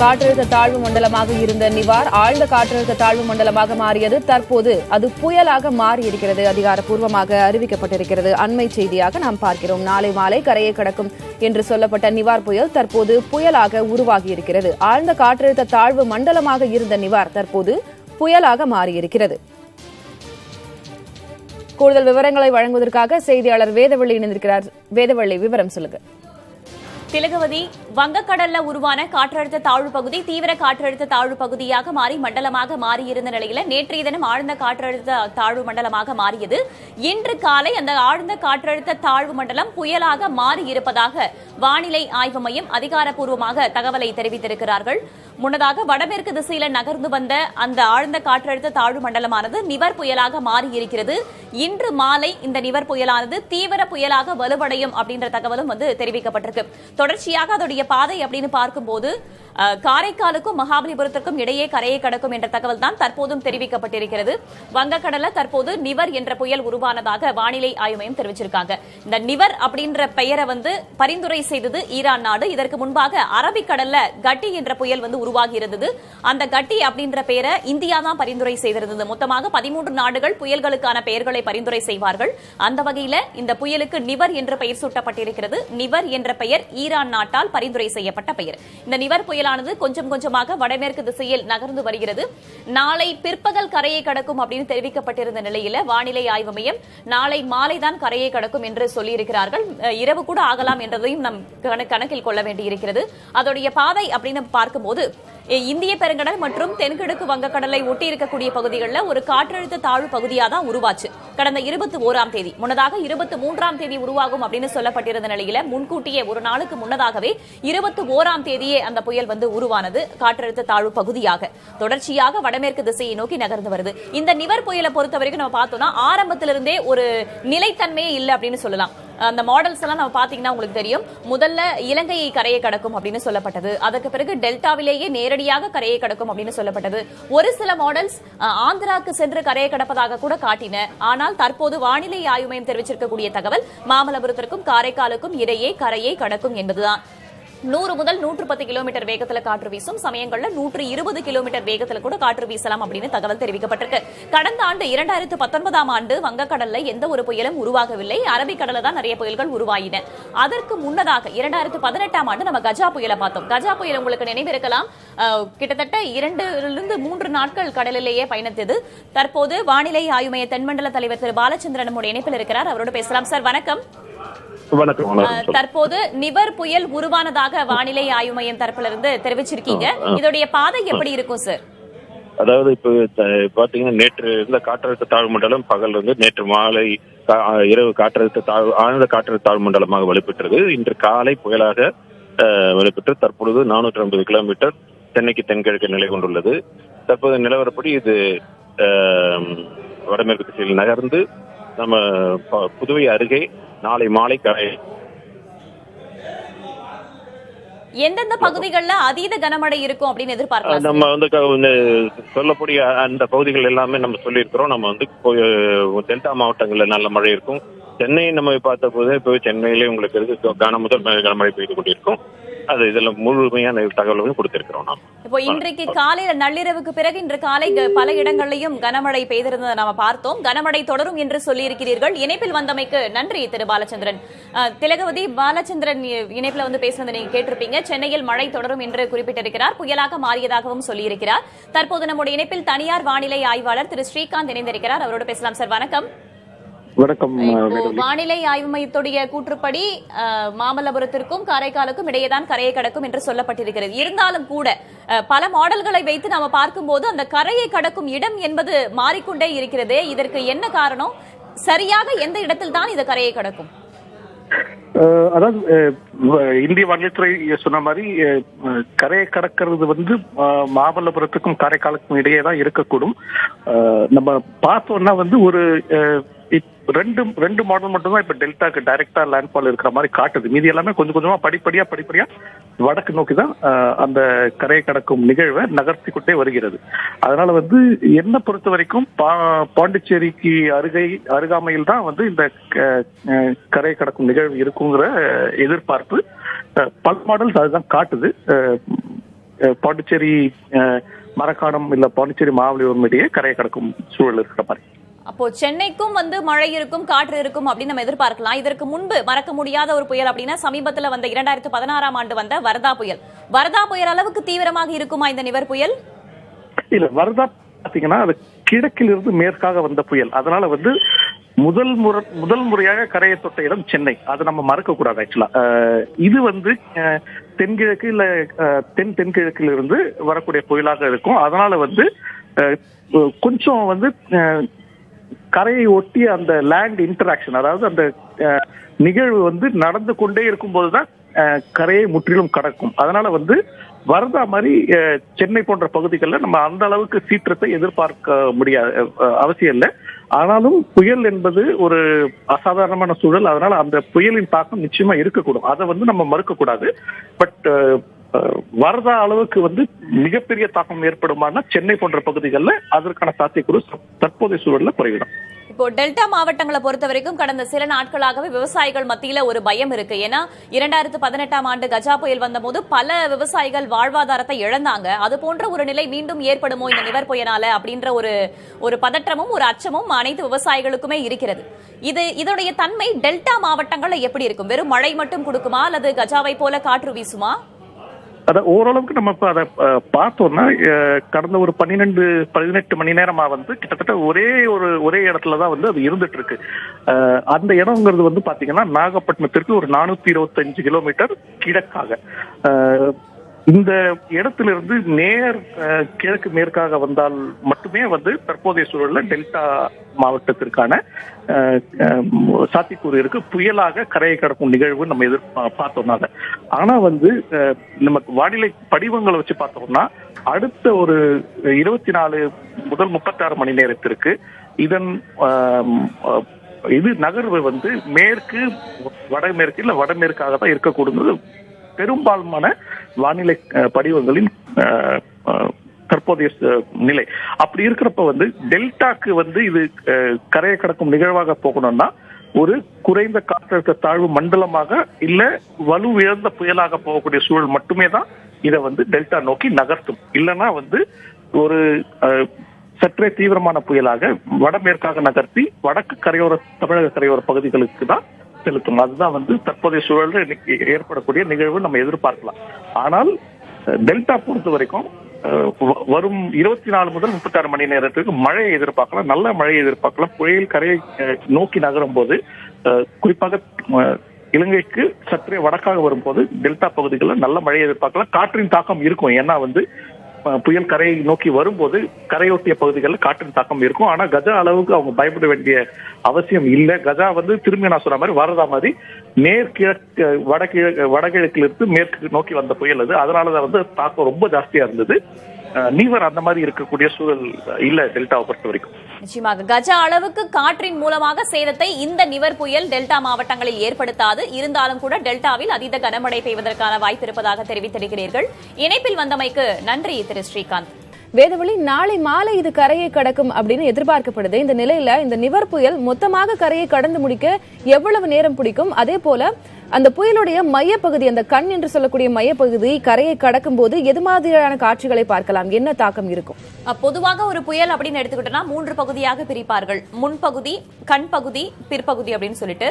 காற்றழுத்த தாழ்வு மண்டலமாக இருந்த நிவார் ஆழ்ந்த காற்றழுத்த தாழ்வு மண்டலமாக மாறியது. தற்போது அது புயலாக மாறியிருக்கிறது. அதிகாரப்பூர்வமாக அறிவிக்கப்பட்டிருக்கிறது. அண்மை செய்தியாக நாம் பார்க்கிறோம். நாளை மாலை கரையை கடக்கும் என்று சொல்லப்பட்ட நிவார் புயல் தற்போது புயலாக உருவாகியிருக்கிறது. ஆழ்ந்த காற்றழுத்த தாழ்வு மண்டலமாக இருந்த நிவார் தற்போது புயலாக மாறியிருக்கிறது. கூடுதல் விவரங்களை வழங்குவதற்காக செய்தியாளர் வேதவள்ளி இணைந்திருக்கிறார். வேதவள்ளி விவரம் சொல்லுங்கள் திலகவதி வங்கக்கடல்ல உருவான காற்றழுத்த தாழ்வு பகுதி தீவிர காற்றழுத்த தாழ்வு பகுதியாக மாறி மண்டலமாக மாறியிருந்த நிலையில நேற்றைய தினம் ஆழ்ந்த காற்றழுத்த தாழ்வு மண்டலமாக மாறியது. இன்று காலை அந்த ஆழ்ந்த காற்றழுத்த தாழ்வு மண்டலம் புயலாக மாறி இருப்பதாக வானிலை ஆய்வு மையம் அதிகாரப்பூர்வமாக தகவலை தெரிவித்திருக்கிறார்கள். முன்னதாக வடமேற்கு திசையில நகர்ந்து வந்த அந்த ஆழ்ந்த காற்றழுத்த தாழ்வு மண்டலமானது நிவர் புயலாக மாறியிருக்கிறது. இன்று மாலை இந்த நிவர் புயலானது தீவிர புயலாக வலுவடையும் அப்படின்ற தகவலும் வந்து தெரிவிக்கப்பட்டிருக்கு. தொடர்ச்சியாக அதோடைய பாதை அப்படின்னு பார்க்கும்போது காரைக்காலுக்கும் மகாபலிபுரத்திற்கும் இடையே கரையை கடக்கும் என்ற தகவல் தான் தற்போதும் தெரிவிக்கப்பட்டிருக்கிறது. வங்கக்கடல தற்போது நிவர் என்ற புயல் உருவானதாக வானிலை ஆய்வு மையம் தெரிவிச்சிருக்காங்க. இந்த நிவர் அப்படின்ற பெயரை வந்து பரிந்துரை செய்தது ஈரான் நாடு. இதற்கு முன்பாக அரபிக்கடல்ல கட்டி என்ற புயல் வந்து உருவாகி இருந்தது. அந்த கட்டி அப்படின்ற பெயரை இந்தியா தான் பரிந்துரை செய்திருந்தது. மொத்தமாக பதிமூன்று நாடுகள் புயல்களுக்கான பெயர்களை பரிந்துரை செய்வார்கள். அந்த வகையில இந்த புயலுக்கு நிவர் என்ற பெயர் சூட்டப்பட்டிருக்கிறது. நிவர் என்ற பெயர் ஈரான் நாட்டால் பரிந்துரை செய்யப்பட்ட பெயர். இந்த நிவர் புயல் புயலானது கொஞ்சம் கொஞ்சமாக வடமேற்கு திசையில் நகர்ந்து வருகிறது. நாளை பிற்பகல் கரையை கடக்கும் அப்படின்னு தெரிவிக்கப்பட்டிருந்த நிலையில வானிலை ஆய்வு மையம் நாளை மாலைதான் கரையை கடக்கும் என்று சொல்லியிருக்கிறார்கள். இரவு கூட ஆகலாம் என்றதையும் நம் கணக்கில் கொள்ள வேண்டியிருக்கிறது. அதோடைய பாதை அப்படின்னு பார்க்கும்போது இந்திய பெருங்கடல் மற்றும் தென்கிழக்கு வங்கக்கடலை ஒட்டி இருக்கக்கூடிய பகுதிகளில் ஒரு காற்றழுத்த தாழ்வு பகுதியாக தான் உருவாச்சு. கடந்த இருபத்தி ஓராம் தேதி முன்னதாக இருபத்தி மூன்றாம் தேதி உருவாகும் அப்படின்னு சொல்லப்பட்டிருந்த நிலையில முன்கூட்டியே ஒரு நாளுக்கு முன்னதாகவே இருபத்தி ஓராம் தேதியே அந்த புயல் வந்து உருவானது காற்றழுத்த தாழ்வு பகுதியாக. தொடர்ச்சியாக வடமேற்கு திசையை நோக்கி நகர்ந்து வருது. இந்த நிவர் புயலை பொறுத்த வரைக்கும் நம்ம பார்த்தோம்னா ஆரம்பத்திலிருந்தே ஒரு நிலைத்தன்மையே இல்லை அப்படின்னு சொல்லலாம். அந்த மாடல்ஸ் எல்லாம் நம்ம பாத்தீங்கன்னா உங்களுக்கு தெரியும். முதல்ல இலங்கையை கரையை கடக்கும் அப்படின்னு சொல்லப்பட்டது. அதற்கு பிறகு டெல்டாவிலேயே நேரடியாக கரையை கடக்கும் அப்படின்னு சொல்லப்பட்டது. ஒரு சில மாடல்ஸ் ஆந்திராக்கு சென்று கரையை கடப்பதாக கூட காட்டின. ஆனால் தற்போது வானிலை ஆய்வு மையம் தெரிவிச்சிருக்கக்கூடிய தகவல் மாமல்லபுரத்திற்கும் காரைக்காலுக்கும் இடையே கரையை கடக்கும் என்பதுதான். நூறு முதல் நூற்று பத்து கிலோமீட்டர் வேகத்துல காற்று வீசும். சமயங்கள்ல நூற்று இருபது கிலோமீட்டர் வேகத்துல கூட காற்று வீசலாம் அப்படின்னு தகவல் தெரிவிக்கப்பட்டிருக்கு. கடந்த ஆண்டு இரண்டாயிரத்து பத்தொன்பதாம் ஆண்டு வங்கக்கடல்ல எந்த ஒரு புயலும் உருவாகவில்லை. அரபிக்கடல தான் நிறைய புயல்கள் உருவாயின. அதற்கு முன்னதாக இரண்டாயிரத்து பதினெட்டாம் ஆண்டு நம்ம கஜா புயலை பார்த்தோம். கஜா புயல் உங்களுக்கு நினைவிருக்கலாம். கிட்டத்தட்ட இரண்டிலிருந்து மூன்று நாட்கள் கடலிலேயே பயணித்தது. தற்போது வானிலை ஆய்வு மைய தென்மண்டல தலைவர் திரு பாலச்சந்திரன் நம்முடைய இணைப்பில் இருக்கிறார். அவரோட பேசலாம். சார் வணக்கம். வணக்கம் தற்போது நிவர் புயல் உருவானதாக வானிலை ஆய்வு மையம் தரப்புல இருந்து தெரிவிச்சிருக்கீங்க இதோடைய பாதை எப்படி இருக்கும் சார் அதாவது இப்போ பாத்தீங்கன்னா நேற்று இருந்த காற்றழுத்த தாழ்வு மண்டலம் பகல் வந்து நேற்று மாலை இரவு காற்றழுத்த தாழ்வு ஆழ்ந்த காற்றழுத்த தாழ்வு மண்டலமாக வலுப்பெற்றது இன்று காலை புயலாக வலுப்பெற்று தற்பொழுது நானூற்றி ஐம்பது கிலோமீட்டர் சென்னைக்கு தென்கிழக்கு நிலை கொண்டுள்ளது. தற்போது நிலவரப்படி இது வடமேற்கு திசையில் நகர்ந்து நம்ம புதுவை அருகே நாளை மாலை கரை எந்தெந்த பகுதிகளில் அதீத கனமழை இருக்கும் அப்படின்னு எதிர்பார்க்கலாம்? நம்ம வந்து சொல்லக்கூடிய அந்த பகுதிகள் எல்லாமே நம்ம சொல்லியிருக்கிறோம். நம்ம வந்து டெல்டா மாவட்டங்கள்ல நல்ல மழை இருக்கும். சென்னை நம்ம பார்த்த போது இப்போ சென்னையிலே உங்களுக்கு இருக்கு கன முதல் கனமழை பெய்து கொண்டிருக்கும். அது இதுல முழுமையான தகவல்களையும் கொடுத்திருக்கிறோம் நாம். இப்போ இன்றைக்கு காலையில நள்ளிரவுக்கு பிறகு இன்று காலை பல இடங்களிலும் கனமழை பெய்திருந்ததை நாம பார்த்தோம். கனமழை தொடரும் என்று சொல்லியிருக்கிறீர்கள். இணைப்பில் வந்தமைக்கு நன்றி திரு பாலச்சந்திரன். திலகவதி பாலச்சந்திரன் இ- இணைப்புல வந்து பேசுனதை நீங்க கேட்டிருப்பீங்க. சென்னையில் மழை தொடரும் என்று குறிப்பிட்டிருக்கிறார். புயலாக மாறியதாகவும் சொல்லியிருக்கிறார். தற்போது நம்முடைய இணைப்பில் தனியார் வானிலை ஆய்வாளர் திரு ஸ்ரீகாந்த் இணைந்திருக்கிறார். அவரோட பேசலாம் சார். வணக்கம். வணக்கம் வானிலை ஆய்வு மையத்துடைய கூற்றுப்படி மாமல்லபுரத்திற்கும் காரைக்காலுக்கும் இடையேதான் கரையை கடக்கும் என்று சொல்லப்பட்டிருக்கிறது. இருந்தாலும் கூட பல மாடல்களை வைத்து நாம பார்க்கும்போது அந்த கரையை கடக்கும் இடம் என்பது மாறிக்கொண்டே இருக்கிறதே. இதற்கு என்ன காரணம்? சரியாக எந்த இடத்தில் தான் இது கரையை கடக்கும்? அதாவது இந்திய வானிலைத்துறை சொன்ன மாதிரி கரையை கடக்கிறது வந்து மாமல்லபுரத்துக்கும் காரைக்காலுக்கும் இடையே தான் இருக்கக்கூடும் நம்ம பார்த்தோம்னா வந்து ஒரு ரெண்டு ரெண்டு மாடல் மட்டும்தான் இப்ப டெல்டாக்கு டைரக்டா லேண்ட்ஃபால் இருக்கிற மாதிரி காட்டுது. மீதி எல்லாமே கொஞ்சம் கொஞ்சமா படிப்படியா படிப்படியா வடக்கு நோக்கி தான் அந்த கரையை கடக்கும் நிகழ்வை நகர்த்திக்கிட்டே வருகிறது. அதனால வந்து என்ன பொறுத்த வரைக்கும் பா- பாண்டிச்சேரிக்கு அருகை அருகாமையில் தான் வந்து இந்த அஹ், கரையை கடக்கும் நிகழ்வு இருக்குங்கிற எதிர்பார்ப்பு. பல் பல மாடல்ஸ் அதுதான் காட்டுது. பாண்டிச்சேரி அஹ், மரக்காணம் இல்ல பாண்டிச்சேரி மாவலியூர் இடையே கரையை கடக்கும் சூழல் இருக்கிற மாதிரி. அப்போ சென்னைக்கும் வந்து மழை இருக்கும் காற்று இருக்கும் அப்படின்னு நம்ம எதிர்பார்க்கலாம். இதற்கு முன்பு மறக்க முடியாத ஒரு புயல் அப்படின்னா சமீபத்துல வந்த இரண்டாயிரத்து பதினாறாம் ஆண்டு வந்த வரதா புயல். வரதா புயல் அளவுக்கு தீவிரமாக இருக்குமா இந்த நிவர் புயல்? இல்ல வரதா பாத்தீங்கன்னா அது கிழக்கிலிருந்து மேற்காக வந்த புயல். அதனால வந்து முதல் முறை முதல் முறையாக கரையை தொட்ட இடம் சென்னை. அதை நம்ம மறக்க கூடாது ஆக்சுவலா இது வந்து தென்கிழக்கு இல்ல தென் தென்கிழக்கில் இருந்து வரக்கூடிய புயலாக இருக்கும். அதனால வந்து கொஞ்சம் வந்து கரையை ஒட்டி அந்த லேண்ட் இன்டராக்ஷன் அதாவது அந்த அஹ், நிகழ்வு வந்து நடந்து கொண்டே இருக்கும்போதுதான் தான் கரையை முற்றிலும் கடக்கும். அதனால வந்து வரதா மாதிரி சென்னை போன்ற பகுதிகளில் நம்ம அந்த அளவுக்கு சீற்றத்தை எதிர்பார்க்க முடியாது அவசியம் இல்லை. ஆனாலும் புயல் என்பது ஒரு அசாதாரணமான சூழல். அதனால அந்த புயலின் தாக்கம் நிச்சயமா இருக்கக்கூடும். அதை வந்து நம்ம மறுக்க கூடாது பட் வரதா அளவுக்கு வந்து மிகப்பெரிய தாக்கம் ஏற்படுமானா சென்னை போன்ற பகுதிகளில் அதற்கான சாத்தியக்கூறு தற்போதைய சூழல்ல குறைவிடும். இப்போ டெல்டா மாவட்டங்களை பொறுத்த வரைக்கும் கடந்த சில நாட்களாகவே விவசாயிகள் மத்தியில ஒரு பயம் இருக்கு. ஏன்னா இரண்டாயிரத்து பதினெட்டாம் ஆண்டு கஜா புயல் வந்தபோது பல விவசாயிகள் வாழ்வாதாரத்தை இழந்தாங்க. அது போன்ற ஒரு நிலை மீண்டும் ஏற்படுமோ இந்த நிவர் புயலால அப்படின்ற ஒரு ஒரு பதற்றமும் ஒரு அச்சமும் அனைத்து விவசாயிகளுக்குமே இருக்கிறது. இது இதோடைய தன்மை டெல்டா மாவட்டங்கள்ல எப்படி இருக்கும்? வெறும் மழை மட்டும் கொடுக்குமா? அல்லது கஜாவை போல காற்று வீசுமா? அத ஓரளவுக்கு நம்ம இப்ப அதை பார்த்தோம்னா கடந்த ஒரு பன்னிரெண்டு பதினெட்டு மணி நேரமா வந்து கிட்டத்தட்ட ஒரே ஒரு ஒரே இடத்துல தான் வந்து அது இருந்துட்டு இருக்கு அந்த இடம்ங்கிறது வந்து பாத்தீங்கன்னா நாகப்பட்டினத்திற்கு ஒரு நானூத்தி இருபத்தஞ்சு கிலோமீட்டர் கிழக்காக. இந்த இடத்திலிருந்து நேர் அஹ், கிழக்கு மேற்காக வந்தால் மட்டுமே வந்து தற்போதைய சூழல்ல டெல்டா மாவட்டத்திற்கான அஹ், சாத்தியக்கூறு இருக்கு புயலாக கரையை கடக்கும் நிகழ்வு நம்ம எதிர் பார்த்தோம்னா அதை. ஆனா வந்து நமக்கு வானிலை படிவங்களை வச்சு பார்த்தோம்னா அடுத்த ஒரு இருபத்தி நாலு முதல் முப்பத்தாறு மணி நேரத்திற்கு இதன் இது நகர்வு வந்து மேற்கு வடமேற்கு இல்ல வடமேற்காக தான் இருக்கக்கூடுது பெரும்பாலுமான வானிலை படிவங்களின் தற்போதைய நிலை. அப்படி இருக்கிறப்ப வந்து டெல்டாக்கு வந்து இது அஹ், கரையை கடக்கும் நிகழ்வாக போகணும்னா ஒரு குறைந்த காற்றழுத்த தாழ்வு மண்டலமாக இல்ல வலு புயலாக போகக்கூடிய சூழல் மட்டுமே தான் இதை வந்து டெல்டா நோக்கி நகர்த்தும். இல்லைன்னா வந்து ஒரு அஹ், சற்றே தீவிரமான புயலாக வடமேற்காக நகர்த்தி வடக்கு கரையோர தமிழக கரையோர பகுதிகளுக்கு தான் செலுத்தும். அதுதான் வந்து தற்போதைய சூழலில் இன்னைக்கு ஏற்படக்கூடிய நிகழ்வு நம்ம எதிர்பார்க்கலாம். ஆனால் டெல்டா பொறுத்த வரைக்கும் வரும் இருபத்தி நாலு முதல் முப்பத்தாறு மணி நேரத்துக்கு மழையை எதிர்பார்க்கலாம். நல்ல மழையை எதிர்பார்க்கலாம். புயல் கரையை நோக்கி நகரும் போது குறிப்பாக இலங்கைக்கு சற்றே வடக்காக வரும்போது டெல்டா பகுதிகளில் நல்ல மழையை எதிர்பார்க்கலாம். காற்றின் தாக்கம் இருக்கும். ஏன்னா வந்து புயல் கரையை நோக்கி வரும்போது கரையொட்டிய பகுதிகளில் காற்றின் தாக்கம் இருக்கும். ஆனா கஜா அளவுக்கு அவங்க பயப்பட வேண்டிய அவசியம் இல்லை. கஜா வந்து திரும்பி நான் சொன்ன மாதிரி வரதா மாதிரி நேர்கிழக்கு வடகிழக்கு வடகிழக்கிலிருந்து மேற்கு நோக்கி வந்த புயல் அது. அதனாலதான் வந்து தாக்கம் ரொம்ப ஜாஸ்தியா இருந்தது. நீவர் அந்த மாதிரி இருக்கக்கூடிய சூழல் இல்ல டெல்டாவை பொறுத்த வரைக்கும். நிச்சயமாக. கஜா அளவுக்கு காற்றின் மூலமாக சேதத்தை இந்த நிவர் புயல் டெல்டா மாவட்டங்களில் ஏற்படுத்தாது. இருந்தாலும் கூட டெல்டாவில் அதீத கனமழை பெய்வதற்கான வாய்ப்பு இருப்பதாக தெரிவித்திருக்கிறீர்கள். இணைப்பில் வந்தமைக்கு நன்றி திரு ஸ்ரீகாந்த். வேதவழி நாளை மாலை இது கரையை கடக்கும் அப்படின்னு எதிர்பார்க்கப்படுது. இந்த நிலையில இந்த நிவர் புயல் மொத்தமாக கரையை கடந்து முடிக்க எவ்வளவு நேரம் பிடிக்கும்? அதே போல அந்த புயலுடைய மையப்பகுதி அந்த கண் என்று சொல்லக்கூடிய மையப்பகுதி கரையை கடக்கும் போது எது மாதிரியான காட்சிகளை பார்க்கலாம்? என்ன தாக்கம் இருக்கும்? பொதுவாக ஒரு புயல் அப்படின்னு எடுத்துக்கிட்டோம்னா மூன்று பகுதியாக பிரிப்பார்கள். முன்பகுதி கண் பகுதி பிற்பகுதி அப்படின்னு சொல்லிட்டு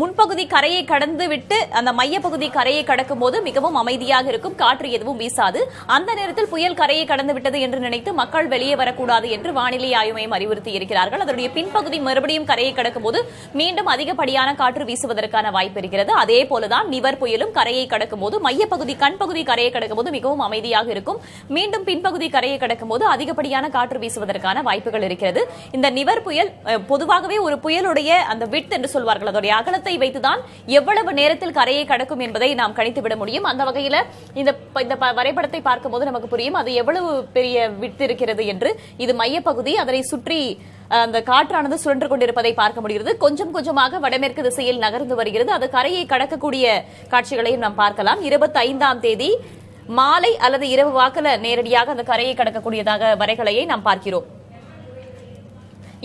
முன்பகுதி கரையை கடந்து விட்டு அந்த மையப்பகுதி கரையை கடக்கும் போது மிகவும் அமைதியாக இருக்கும் காற்று எதுவும் வீசாது. அந்த நேரத்தில் புயல் கரையை கடந்து விட்டது என்று நினைத்து மக்கள் வெளியே வரக்கூடாது என்று வானிலை ஆய்வு மையம் அறிவுறுத்தி இருக்கிறார்கள். அதனுடைய பின்பகுதி மறுபடியும் கரையை கடக்கும் போது மீண்டும் அதிகப்படியான காற்று வீசுவதற்கான வாய்ப்பு வருகிறது அதே போலதான் நிவர் புயலும் கரையை கடக்கும் போது மையப்பகுதி கண் பகுதி கரையை கடக்கும் போது மிகவும் அமைதியாக இருக்கும். மீண்டும் பின்பகுதி கரையை கடக்கும் போது அதிகப்படியான காற்று வீசுவதற்கான வாய்ப்புகள் இருக்கிறது. இந்த நிவர் புயல் பொதுவாகவே ஒரு புயலுடைய அந்த விட் என்று சொல்வார்கள். அதோடைய அகலத்தை வைத்துதான் எவ்வளவு நேரத்தில் கரையை கடக்கும் என்பதை நாம் கணித்து விட முடியும். அந்த வகையில இந்த ப- இந்த வரைபடத்தை பார்க்கும்போது நமக்கு புரியும். அது எவ்வளவு பெரிய விட்டு இருக்கிறது என்று. இது மையப்பகுதி. அதனை சுற்றி அந்த காற்றானது சுழன்று கொண்டிருப்பதை பார்க்க முடிகிறது. கொஞ்சம் கொஞ்சமாக வடமேற்கு திசையில் நகர்ந்து வருகிறது. அது கரையை கடக்கக்கூடிய காட்சிகளையும் நாம் பார்க்கலாம். இருபத்தி ஐந்தாம் தேதி மாலை அல்லது இரவு வாக்கில் நேரடியாக அந்த கரையை கடக்கக்கூடியதாக வரைகலையை நாம் பார்க்கிறோம்.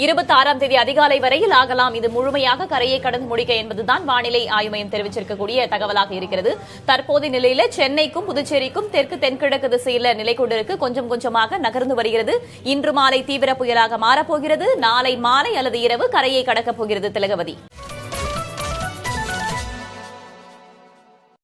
இருபத்தி ஆறாம் தேதி அதிகாலை வரையில் ஆகலாம். இது முழுமையாக கரையை கடந்து முடிக்க என்பதுதான் வானிலை ஆய்வு மையம் தெரிவிச்சிருக்கக்கூடிய தகவலாக இருக்கிறது. தற்போதைய நிலையில சென்னைக்கும் புதுச்சேரிக்கும் தெற்கு தென்கிழக்கு திசையில நிலை கொண்டிருக்கு. கொஞ்சம் கொஞ்சமாக நகர்ந்து வருகிறது. இன்று மாலை தீவிர புயலாக மாறப்போகிறது. நாளை மாலை அல்லது இரவு கரையை கடக்கப் போகிறது. திலகவதி.